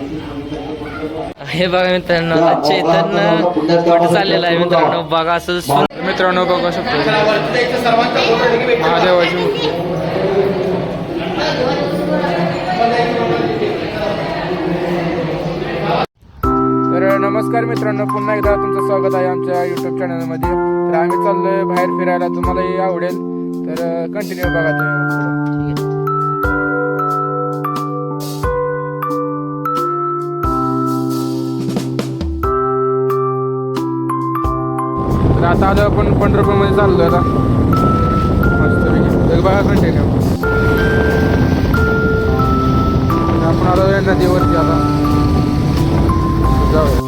हे बघा मित्रांनो कुठे चाललेलं आहे मित्रांनो. बघा असं मित्रांनो बघू शकतो. महादेवाची तर नमस्कार मित्रांनो पुन्हा एकदा तुमचं स्वागत आहे आमच्या यूट्यूब चॅनलमध्ये तर आम्ही चाललोय बाहेर फिरायला. तुम्हालाही आवडेल. तर कंटिन्यू बघा आता आलो आपण पंढरपूरमध्ये चाललो आता. मस्त बघा कंटिन्यू आपण आलो नदीवरती आता. जाऊ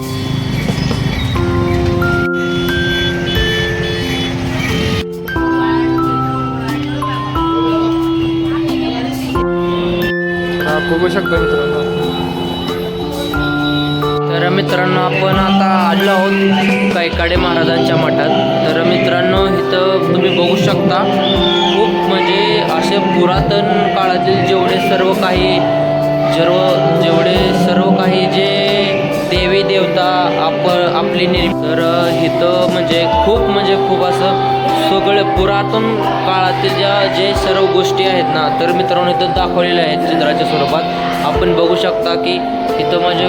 बघू शकता मित्रांनो. तर मित्रांनो आपण आता आलो आहोत कैकाडे महाराजांच्या मठात. तर मित्रांनो इथं तुम्ही बघू शकता खूप म्हणजे असे पुरातन काळातील जेवढे सर्व काही सर्व जेवढे सर्व काही जे देवी देवता आप आपली निर् तर इथं म्हणजे खूप म्हणजे खूप असं सगळे पुरातन काळातील ज्या जे सर्व गोष्टी आहेत ना तर मित्रांनो इथं दाखवलेल्या आहेत चित्राच्या स्वरूपात. आपण बघू शकता की इथं म्हणजे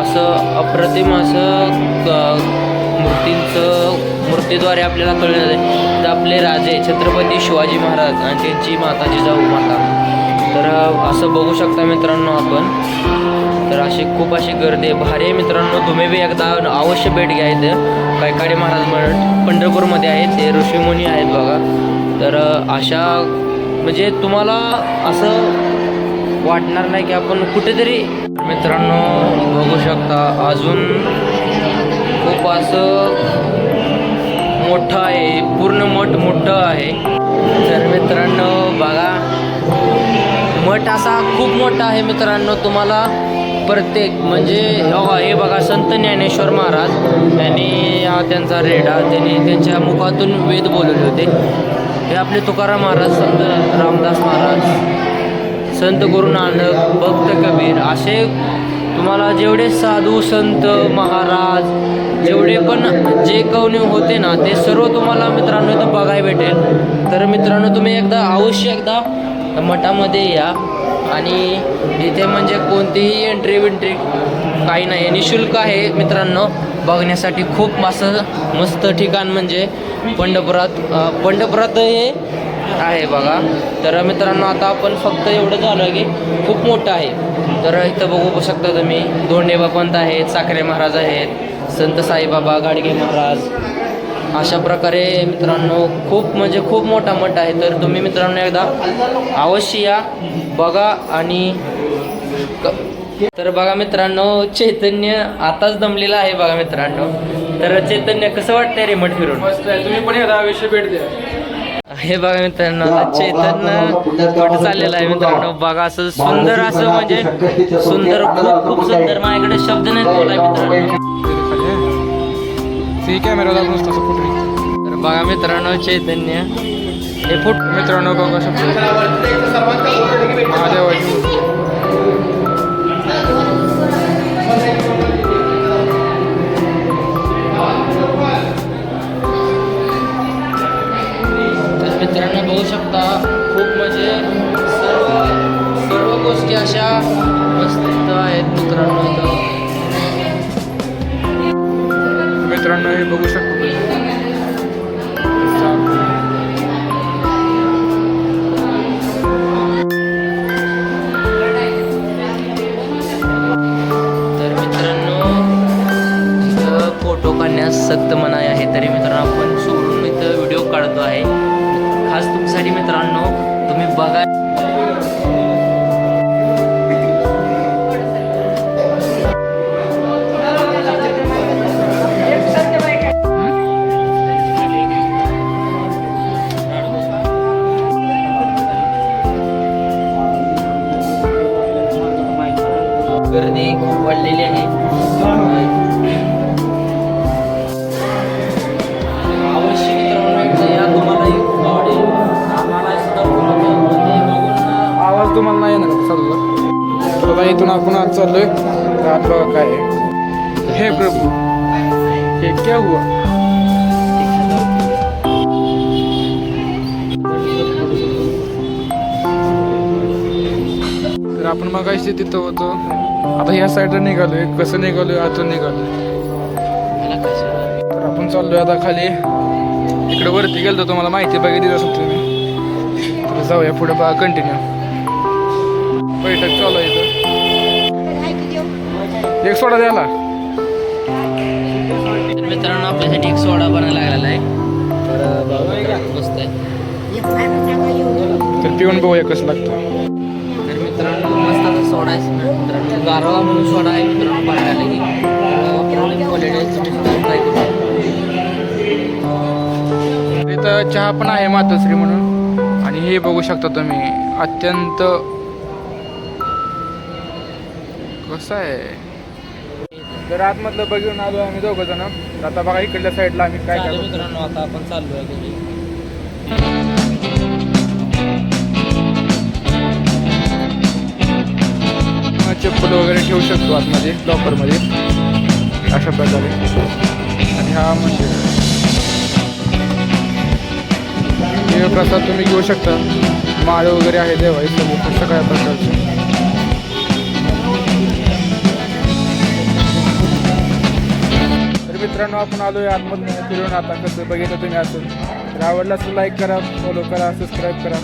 असं अप्रतिम असं मूर्तींचं मूर्तीद्वारे आपल्याला कळलं आहे तर आपले राजे छत्रपती शिवाजी महाराज आणि त्यांची माता जिजाऊ माता. तर असं बघू शकता मित्रांनो आपण. तर अशी खूप अशी गर्दी आहे. भारी आहे मित्रांनो. तुम्ही बी एकदा अवश्य भेट घ्या इथं. कैकाडे महाराज मठ पंढरपूरमध्ये आहेत. ते ऋषीमुनी आहेत बघा. तर अशा म्हणजे तुम्हाला असं वाटणार नाही की आपण कुठेतरी मित्रांनो बघू शकता अजून खूप असं मोठं आहे. पूर्ण मठ मोठं आहे. तर मित्रांनो बघा. मठ असा खूप मोठा आहे मित्रांनो तुम्हाला प्रत्येक म्हणजे हे बघा संत ज्ञानेश्वर महाराज यांनी त्यांचा रेडा त्यांनी त्यांच्या मुखातून वेद बोलवले होते. हे आपले तुकाराम महाराज संत रामदास महाराज संत गुरु नानक भक्त कबीर असे तुम्हाला जेवढे साधू संत महाराज जेवढे पण जे कवने होते ना ते सर्व तुम्हाला मित्रांनो इथं बघायला भेटेल. तर मित्रांनो तुम्ही एकदा अवश्य एकदा मठामध्ये या आणि इथे म्हणजे कोणतीही एंट्री विंट्री काही नाही. निशुल्क आहे मित्रांनो बघण्यासाठी खूप असं मस्त ठिकाण म्हणजे पंढरपुरात. पंढरपुरात हे आहे बघा. तर मित्रांनो आता आपण फक्त एवढं झालं की खूप मोठं आहे. तर इथं बघू शकता तुम्ही दोंडेबा पंत आहेत साखरे महाराज आहेत संत साईबाबा गाडगे महाराज. अशा प्रकारे मित्रांनो खूप म्हणजे खूप मोठा मठ आहे. तर तुम्ही मित्रांनो एकदा अवश्य या बघा आणि तर बघा मित्रांनो चैतन्य आताच दमलेला आहे बघा मित्रांनो. तर चैतन्य कसं वाटतंय रे मठ फिरून? तुम्ही पण एकदा आयुष्य भेट द्या. हे बघा मित्रांनो चैतन्य कुठे चाललेलं आहे मित्रांनो. बघा असं सुंदर असं म्हणजे सुंदर खूप खूप सुंदर. माझ्याकडे शब्द नाही बोलाय मित्रांनो. कॅमेरा तसं फुटली. तर बघा मित्रांनो चैतन्य. हे फुट मित्रांनो बघू शकतो महादेवाची अशा मस्त आहेत मित्रांनो इथं. मित्रांनो हे बघू शकतो फोटो काढण्यास सक्त मनाई आहे. तरी मित्रांनो आपण सोडून इथं व्हिडिओ काढतो आहे. खास तुमच्यासाठी मित्रांनो तुम्ही बघा गर्दी खूप वाढलेली आहे. आवाज तुम्हाला नाही येणार चाललं तर इथून आपण आज चाललोय. बघा काय हे प्रभू. हे क्या हुआ? तर आपण मग तिथं होतो. आता ह्या साईडला निघालोय. कसं निघालोय? आतून निघालोय. तर आपण चाललोय आता खाली. इकडे वरती गेलो तुम्हाला माहिती बघितली असेल तुम्ही. तर जाऊया पुढे बघा कंटिन्यू बैठक चालू आहे इथं. एक सोडा द्याला तर मित्रांनो आपल्यासाठी एक सोडा बनायला लागलेला आहे. तर बघा, मस्त आहे. तर पिऊन बघूया कसं लागतं. मित्रांनो गारवा म्हणून सोडा आहे मित्रांनो पाण्याला की क्वालिटी आहे तुम्ही सुद्धा ट्राय करू. इथं चहा पण आहे मातोश्री म्हणून. आणि हे बघू शकता तुम्ही अत्यंत कसं आहे? तर आतमधलं बघून आलो आम्ही दोघं जण. तर आता बघा इकडल्या साईडला आम्ही काय करतो. मित्रांनो आता आपण चाललो आहे चप्पल वगैरे ठेवू शकतो आतमध्ये लॉकरमध्ये अशा प्रकारे. आणि हा म्हणजे प्रसाद तुम्ही घेऊ शकता. माळ वगैरे आहे देवाई समोर सगळ्या प्रकारचे. तर मित्रांनो आपण आलोय आतमधून. फिरून आता कसं बघितलं तुम्ही असून तर आवडलं असं लाईक करा फॉलो करा सबस्क्राईब करा.